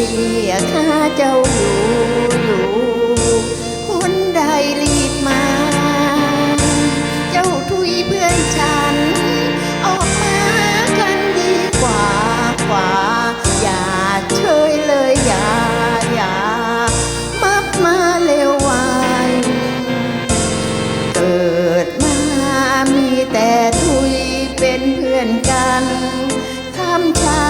ลียข้าเจ้าอยู่อยู่คุนใดรีบมา เจ้าทุยเพื่อนฉัน ออกมากันดีกว่ากว่า อย่าเฉยเลยอย่าอย่ามับมาเลววานเกิดมามีแต่ทุยเป็นเพื่อนกันคำช้า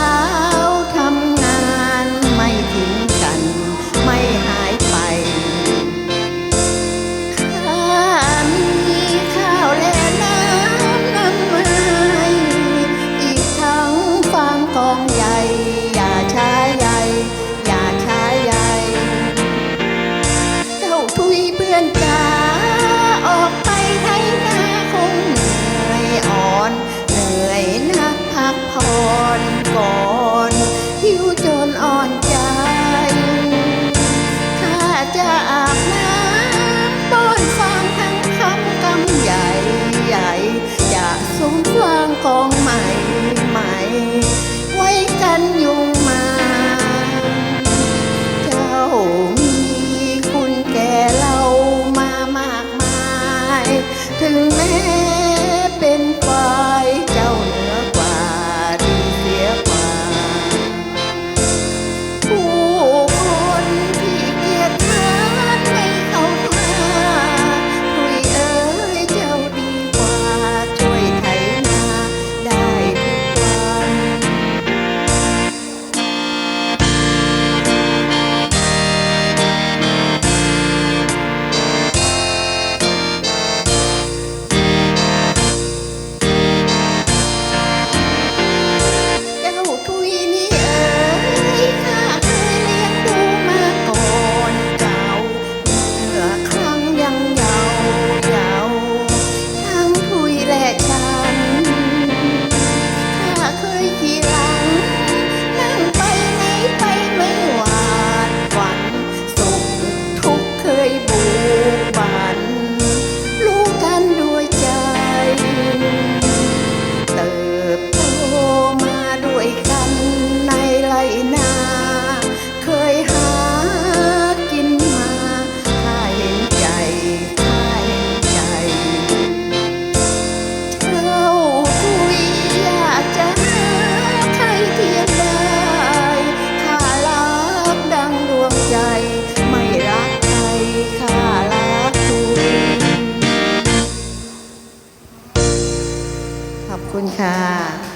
คุณค่ะ